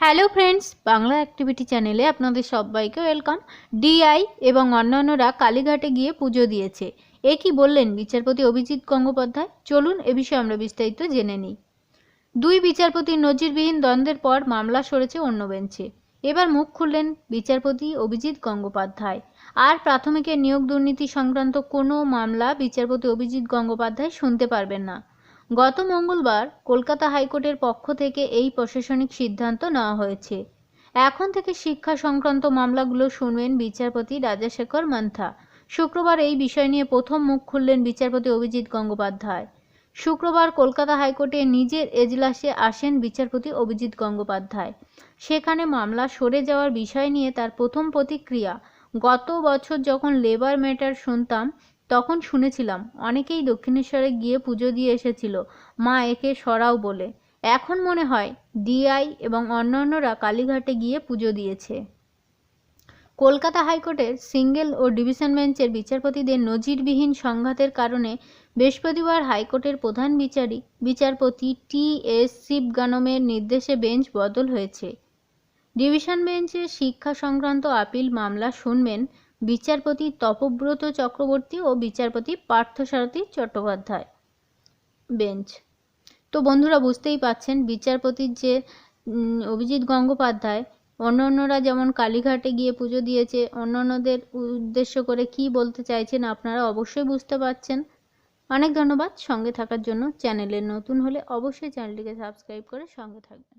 Hello friends Bangla activity চ্যানেলে আপনাদের সবাইকে ওয়েলকাম ডিআই এবং অন্যান্যরা কালীঘাটে গিয়ে পুজো দিয়েছে। এ কি বললেন বিচারপতি অভিজিৎ গঙ্গোপাধ্যায়? চলুন এ বিষয়ে আমরা বিস্তারিত জেনে নিই। দুই বিচারপতির নজিরবিহীন দ্বন্দ্বের পর মামলা সরেছে অন্য বেঞ্চে। এবার মুখ খুললেন বিচারপতি অভিজিৎ গঙ্গোপাধ্যায়। আর প্রাথমিকের নিয়োগ দুর্নীতি সংক্রান্ত কোনো মামলা বিচারপতি অভিজিৎ গঙ্গোপাধ্যায় শুনতে পারবেন না। গত মঙ্গলবার কলকাতা হাইকোর্টের পক্ষ থেকে এই প্রশাসনিক সিদ্ধান্ত নেওয়া হয়েছে। এখন থেকে শিক্ষা সংক্রান্ত মামলাগুলো শুনবেন বিচারপতি রাজাশেখর মান্থা। শুক্রবার এই বিষয় নিয়ে প্রথম মুখ খুললেন বিচারপতি অভিজিৎ গঙ্গোপাধ্যায়। শুক্রবার কলকাতা হাইকোর্টে নিজের এজলাসে আসেন বিচারপতি অভিজিৎ গঙ্গোপাধ্যায়। সেখানে মামলা সরে যাওয়ার বিষয় নিয়ে তার প্রথম প্রতিক্রিয়া, গত বছর যখন লেবার ম্যাটার শুনতাম তখন শুনেছিলাম, অনেকেই দক্ষিণেশ্বরে গিয়ে পুজো দিয়ে এসেছিল, মা একে সরাও বলে। এখন মনে হয় ডিআই এবং অন্যান্যরা কালীঘাটে গিয়ে পুজো দিয়েছে। কলকাতা হাইকোর্টের সিঙ্গেল ও ডিভিশন বেঞ্চের বিচারপতিদের নজিরবিহীন সংঘাতের কারণে বৃহস্পতিবার হাইকোর্টের প্রধান বিচারী বিচারপতি টি এস শিবগানমের নির্দেশে বেঞ্চ বদল হয়েছে। ডিভিশন বেঞ্চে শিক্ষা সংক্রান্ত আপিল মামলা শুনবেন বিচারপতি তপব্রত চক্রবর্তী ও বিচারপতি পার্থসারথী চট্টোপাধ্যায়। বেঞ্চ। তো বন্ধুরা, বুঝতেই পাচ্ছেন, বিচারপতির যে অভিজিৎ গঙ্গোপাধ্যায়, অন্যান্যরা যেমন কালীঘাটে গিয়ে পুজো দিয়েছে, অন্যান্যদের উদ্দেশ্য করে কি বলতে চাইছেন আপনারা অবশ্যই বুঝতে পারছেন। অনেক ধন্যবাদ সঙ্গে থাকার জন্য। চ্যানেলে নতুন হলে অবশ্যই চ্যানেলটিকে সাবস্ক্রাইব করে সঙ্গে থাকবেন।